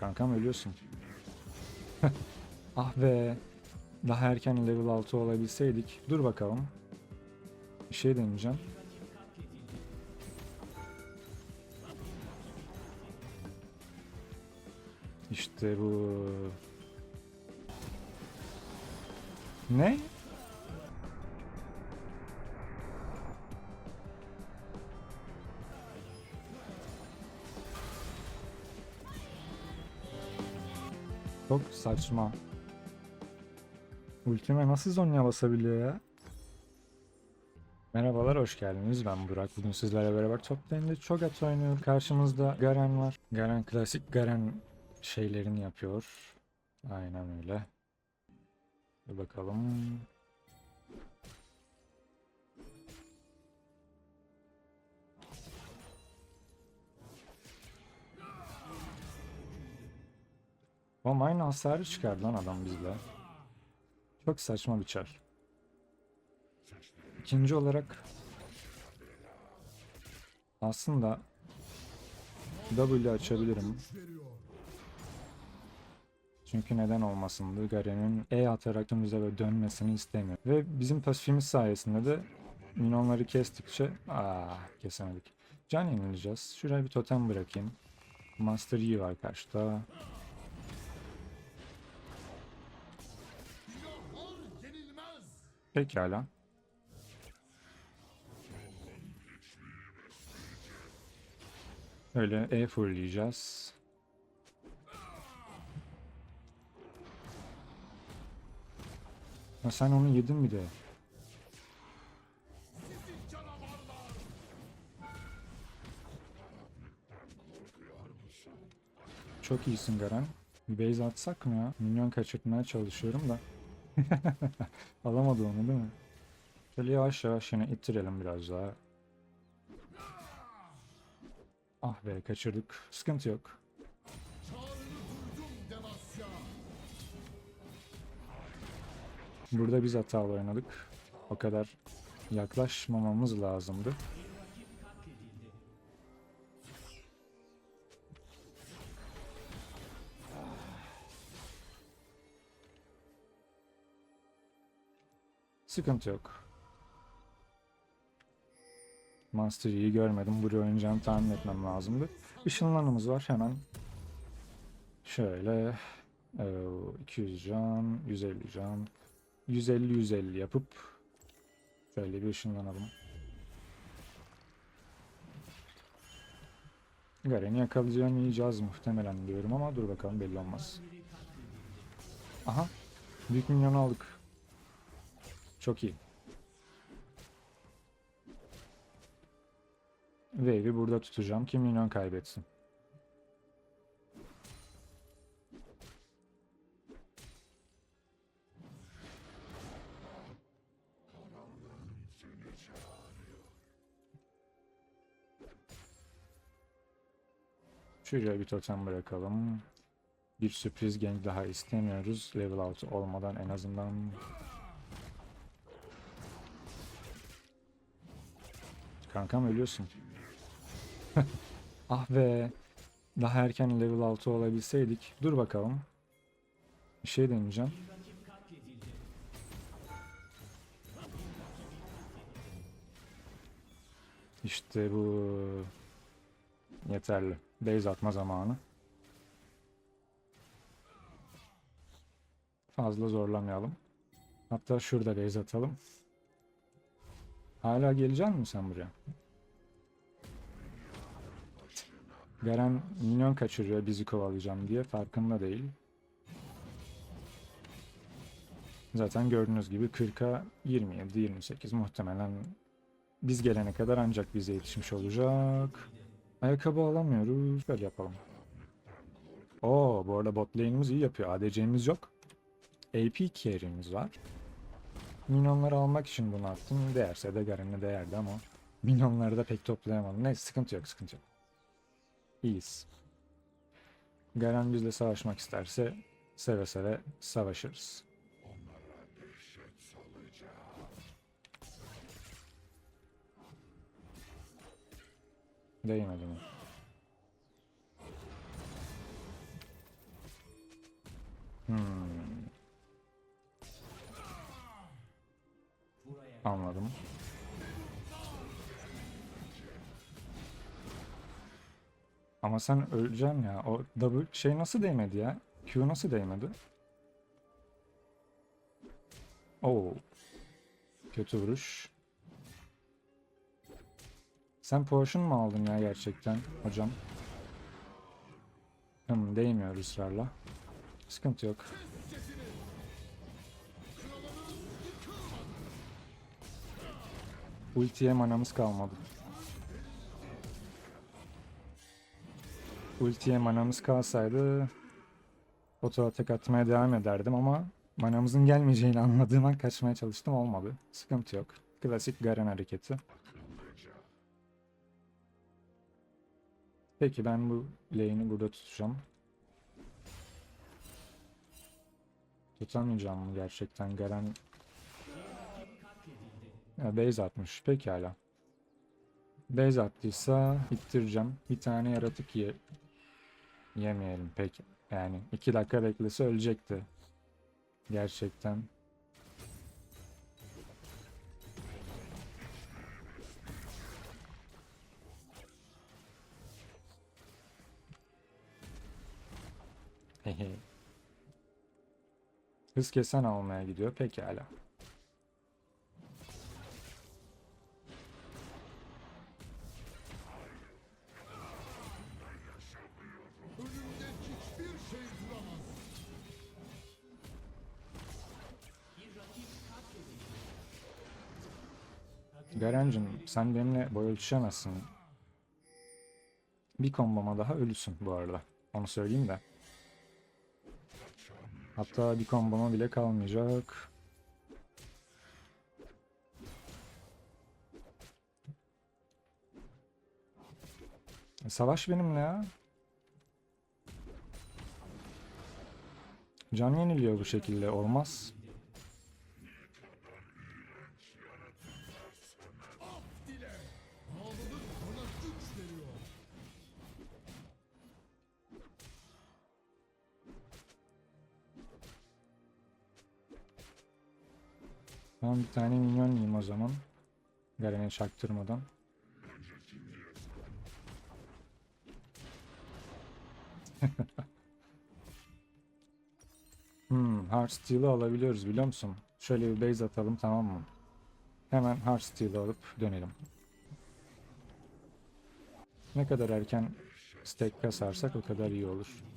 Kankam ölüyorsun. ah be. Daha erken level 6 olabilseydik. Dur bakalım. Bir şey deneyeceğim. İşte bu. Ne? Çok saçma. Ultime nasıl Zonya basabiliyor ya? Merhabalar, hoş geldiniz. Ben Burak. Bugün sizlerle beraber top lane'de Cho'Gath oynuyor. Karşımızda Garen var. Garen klasik Garen şeylerini yapıyor. Aynen öyle. Bir bakalım. Oğlum aynı hasarı çıkardı lan adam bizle. Çok saçma bir çar. İkinci olarak aslında W açabilirim. Çünkü neden olmasın Garen'in E atarak tümümüze böyle dönmesini istemiyor. Ve bizim pasifimiz sayesinde de minyonları kestikçe aa kesemedik. Can yenileceğiz. Şuraya bir totem bırakayım. Master Yi var karşıda. Pekala. Öyle E fullleyeceğiz. Ha sen onu yedin bir de. Çok iyisin Garen. Bir base atsak mı ya? Minyon kaçırtmaya çalışıyorum da. Alamadı onu değil mi? Şöyle yavaş yavaş yine ittirelim biraz daha. Ah be kaçırdık. Sıkıntı yok. Burada biz hatalı oynadık. O kadar yaklaşmamamız lazımdı. Sıkıntı yok. Master Yi'yi görmedim. Buraya oynayacağını tahmin etmem lazımdı. Işınlanımız var hemen. Şöyle. ee, 200 can, 150 can. 150-150 yapıp şöyle bir ışınlanalım. Garen'i yakalayacağım yiyeceğiz muhtemelen diyorum ama dur bakalım belli olmaz. Aha. Büyük minyonu aldık. Çok iyi. Wave'i burada tutacağım ki minyon kaybetsin. Şuraya bir totem bırakalım. Bir sürpriz gank daha istemiyoruz. Level 6 olmadan en azından. Kankam ölüyorsun. ah be. Daha erken level 6 olabilseydik. Dur bakalım. Bir şey deneyeceğim. İşte bu yeterli. Base atma zamanı. Fazla zorlamayalım. Hatta şurada base atalım. Hala gelecek misin sen buraya? Garen minyon kaçırıyor bizi kovalayacağım diye farkında değil. Zaten gördüğünüz gibi 40'a 27 28 muhtemelen biz gelene kadar ancak bize yetişmiş olacak. Ayakkabı alamıyoruz. Böyle yapalım. Oo, bu arada bot lane'imiz iyi yapıyor. ADC'miz yok. AP carry'miz var. Minyonları almak için bunu attım. Değerse de Garen'e değerdi ama minyonları da pek toplayamadım. Neyse sıkıntı yok sıkıntı yok. İyiyiz. Garen bizle savaşmak isterse seve seve savaşırız. Değmedi mi? Anladım. Ama sen öleceğim ya. O W şey nasıl değmedi ya? Q nasıl değmedi? Oo. Kötü vuruş. Sen potion mu aldın ya gerçekten hocam? Hım değmiyor ısrarla. Sıkıntı yok. Ultiye manamız kalmadı. Ultiye manamız kalsaydı oto atak atmaya devam ederdim ama manamızın gelmeyeceğini anladığım an kaçmaya çalıştım olmadı. Sıkıntı yok. Klasik Garen hareketi. Peki ben bu lane'i burada tutacağım. Tutamayacağım mı gerçekten Garen ya base atmış. Pekala. Base attıysa ittireceğim. Bir tane yaratık ye yemeyelim peki. Yani iki dakika beklese ölecekti. Gerçekten. Hız kesen almaya gidiyor. Pekala. Garencim sen benimle boy ölçüşemezsin. Bir komboma daha ölüsün bu arada. Onu söyleyeyim de. Hatta bir komboma bile kalmayacak. Savaş benimle ya. Can yeniliyor bu şekilde olmaz. Ben bir tane minyon yiyeyim o zaman. Garen'e çaktırmadan. hmm, Heartsteel'ı alabiliyoruz biliyor musun? Şöyle bir base atalım tamam mı? Hemen Heartsteel'ı alıp dönelim. Ne kadar erken stack kasarsak o kadar iyi olur.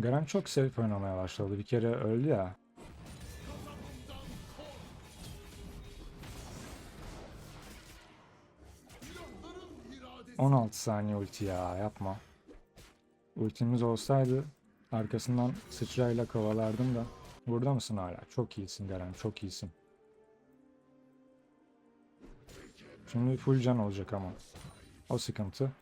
Garen çok safe oynamaya başladı. Bir kere öldü ya. ...16 saniye ulti ya yapma. Ultimiz olsaydı arkasından sıçrayla kovalardım da. Burada mısın hala? Çok iyisin Garen çok iyisin. Şimdi full can olacak ama. O sıkıntı.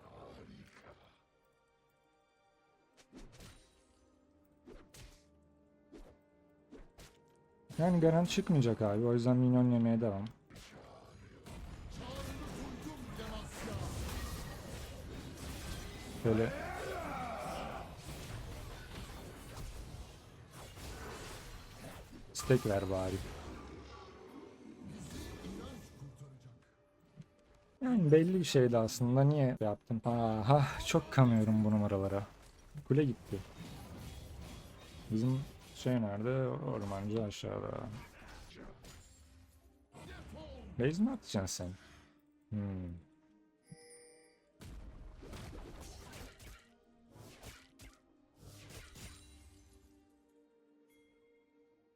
Yani Garen çıkmayacak abi. O yüzden minyon yemeye devam. Böyle Stack ver bari. Yani belli bir şeydi aslında. Niye yaptım? Aha çok kanıyorum bu numaralara. Kule gitti. Bizim şey nerede? Ormancı aşağıda. Base mi atacaksın sen? Hmm.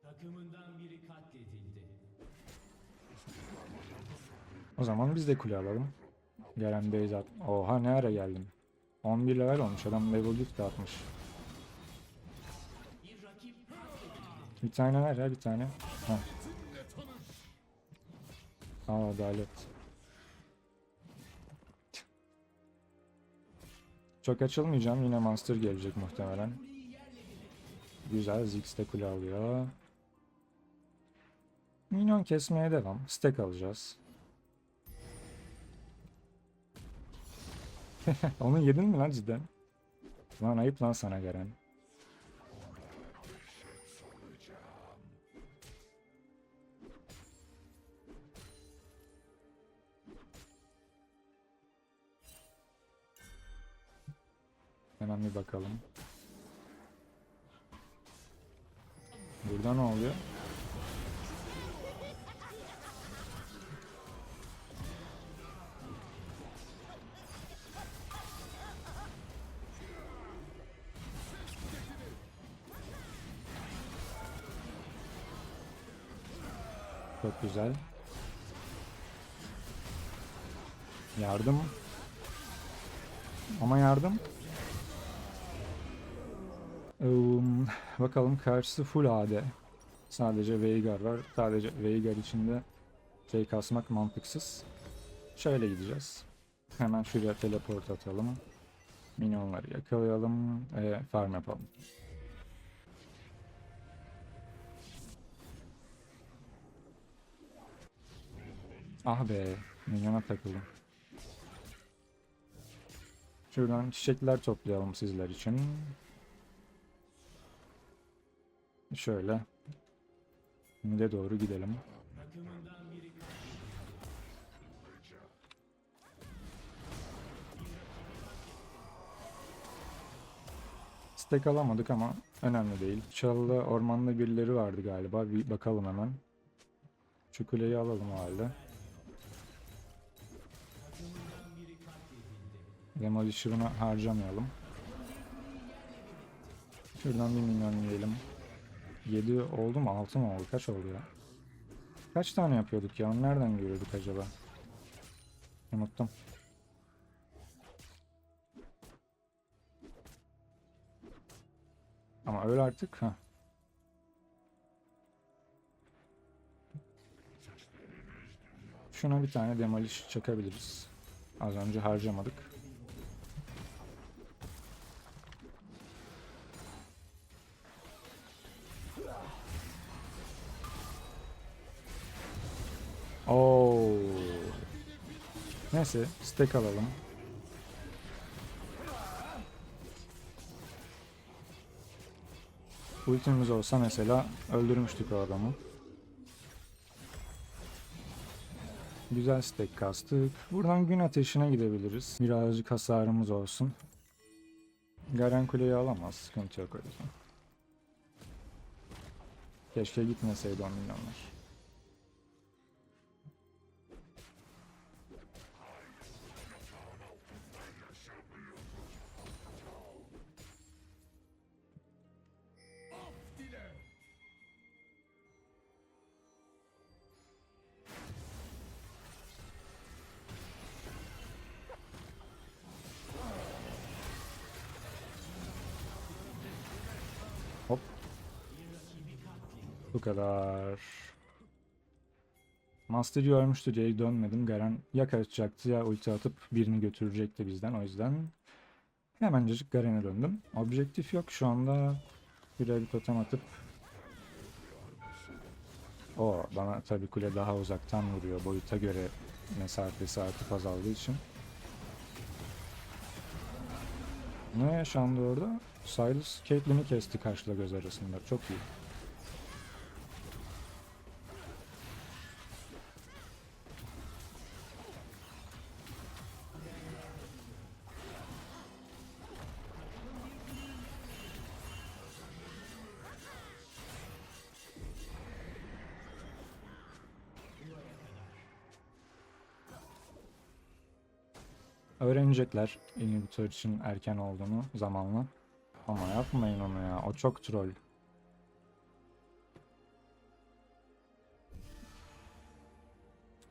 Takımından biri katledildi. O zaman biz de kule alalım. Gelen base at. Oha ne ara geldim. 11 level olmuş adam level gift de atmış. Bir tane ver ya bir tane. Heh. Aa adalet. Çok açılmayacağım yine monster gelecek muhtemelen. Güzel Ziggs de kule alıyor. Minyon kesmeye devam. Stack alacağız. Onu yedin mi lan cidden? Lan ayıp lan sana Garen. Bir bakalım. Burada ne oluyor? Çok güzel. Yardım. Ama yardım. Um, bakalım karşısı full AD. Sadece Veigar var. Sadece Veigar içinde şey kasmak mantıksız. Şöyle gideceğiz. Hemen şuraya teleport atalım. Minyonları yakalayalım. ve farm yapalım. Ah be, minyona takıldım. Şuradan çiçekler toplayalım sizler için. Şöyle. Mide doğru gidelim. Stack alamadık ama önemli değil. Çalıda ormanda birileri vardı galiba. Bir bakalım hemen. Şu kuleyi alalım o halde. Demolisher'ını harcamayalım. Şuradan bir minyon yiyelim. 7 oldu mu? 6 mı oldu? Kaç oldu ya? Kaç tane yapıyorduk ya? Nereden görüyorduk acaba? Unuttum. Ama öyle artık. ha. Şuna bir tane demolish çakabiliriz. Az önce harcamadık. Neyse, stack alalım. Ultimiz olsa mesela öldürmüştük o adamı. Güzel stack kastık. Buradan gün ateşine gidebiliriz. Birazcık hasarımız olsun. Garen kuleyi alamaz. Sıkıntı yok o yüzden. Keşke gitmeseydi 10 milyonlar. Bu kadar. Master görmüştü diye dönmedim. Garen ya kaçacaktı ya ulti atıp birini götürecekti bizden. O yüzden hemencecik Garen'e döndüm. Objektif yok şu anda. Buraya bir totem atıp o bana tabii kule daha uzaktan vuruyor. Boyuta göre mesafesi artık azaldığı için. Ne yaşandı orada? Silas Caitlyn'i kesti karşıla göz arasında. Çok iyi. Öğrenecekler inhibitor için erken olduğunu zamanla. Ama yapmayın onu ya. O çok troll.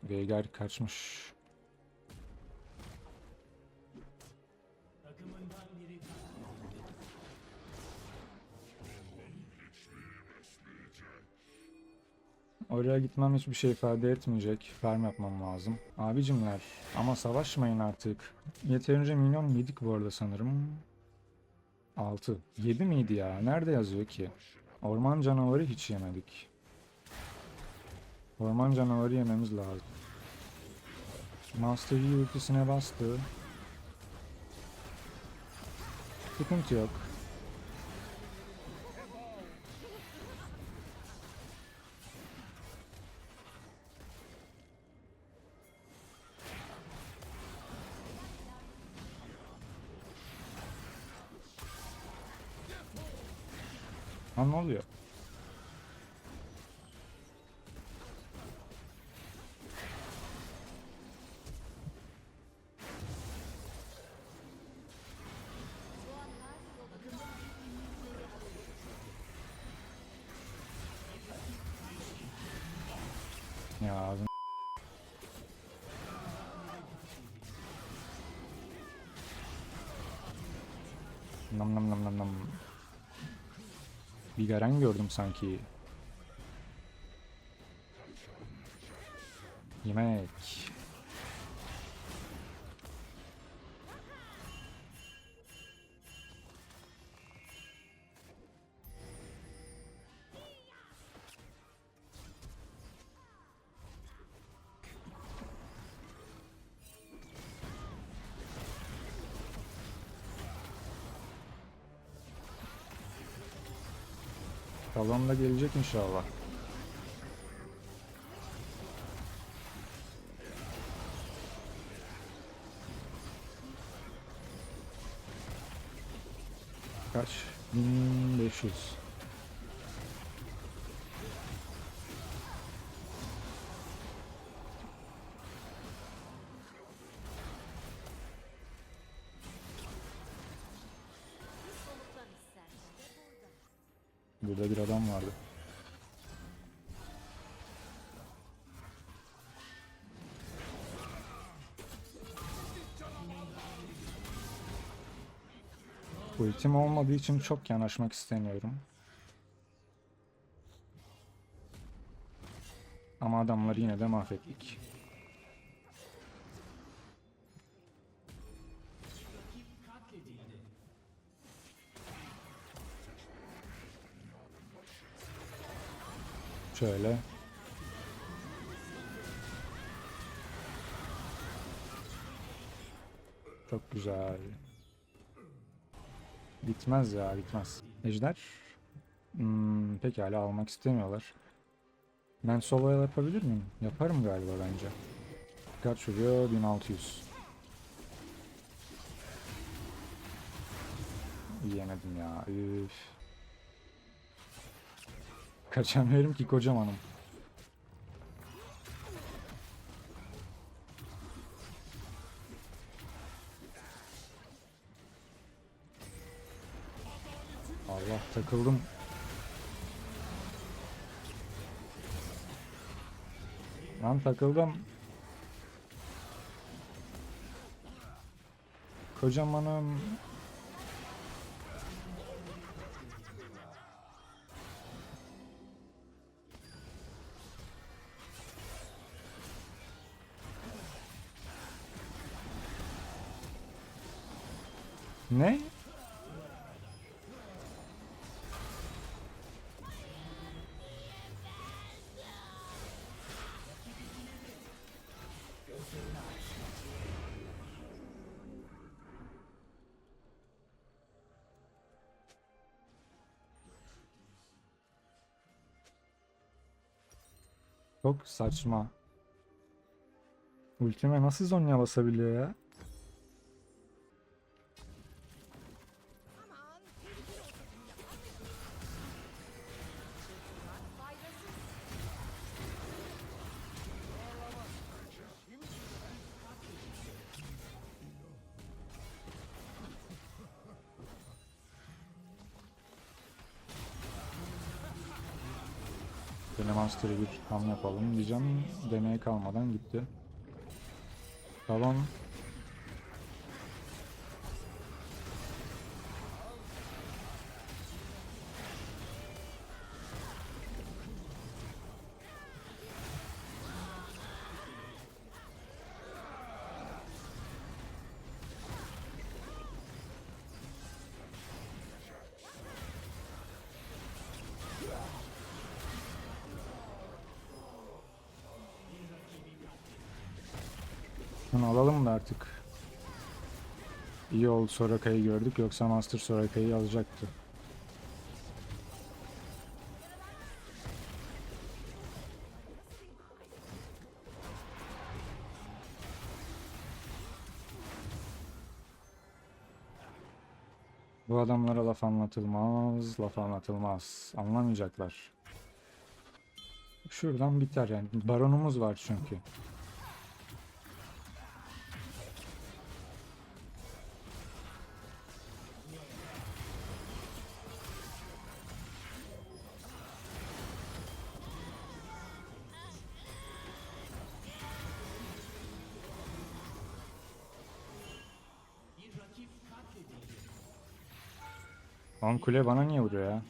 Veigar kaçmış. Oraya gitmem hiçbir şey ifade etmeyecek. Farm yapmam lazım. Abicimler ama savaşmayın artık. Yeterince minyon yedik bu arada sanırım. 6. 7 miydi ya? Nerede yazıyor ki? Orman canavarı hiç yemedik. Orman canavarı yememiz lazım. Master Yi ultisine bastı. Sıkıntı yok. Lan ne oluyor? Ya ağzım. Nam nam nam nam nam. Bir garen gördüm sanki. Yemek. Kalan da gelecek inşallah. Kaç? 1500. Burada bir adam vardı. Ultim olmadığı için çok yanaşmak istemiyorum. Ama adamları yine de mahvettik. Şöyle. Çok güzel. Bitmez ya bitmez. Ejder. Hmm, pekala almak istemiyorlar. Ben solo yapabilir miyim? Yaparım galiba bence. Kaç vuruyor? 1600. Yiyemedim ya. Üf. Kaçamıyorum ki kocamanım. Allah takıldım. Lan takıldım. Kocamanım. Ne? Çok saçma. Ultime nasıl Zonya basabiliyor ya? Ham yapalım diyeceğim. Demeye kalmadan gitti. Talon. Şunu alalım da artık. İyi oldu Soraka'yı gördük yoksa Master Soraka'yı alacaktı. Bu adamlara laf anlatılmaz, laf anlatılmaz. Anlamayacaklar. Şuradan biter yani. Baronumuz var çünkü. Kule bana niye vuruyor ya?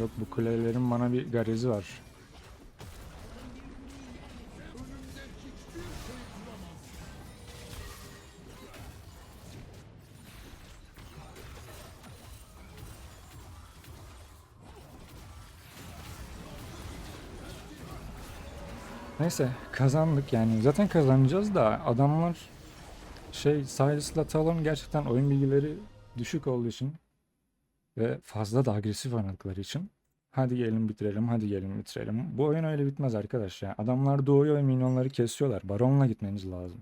Yok bu kulelerin bana bir garezi var. Neyse kazandık yani zaten kazanacağız da adamlar şey Silas'la Talon gerçekten oyun bilgileri düşük olduğu için ve fazla da agresif oynadıkları için hadi gelin bitirelim hadi gelin bitirelim. Bu oyun öyle bitmez arkadaş ya. Adamlar doğuyor ve minyonları kesiyorlar. Baron'la gitmeniz lazım.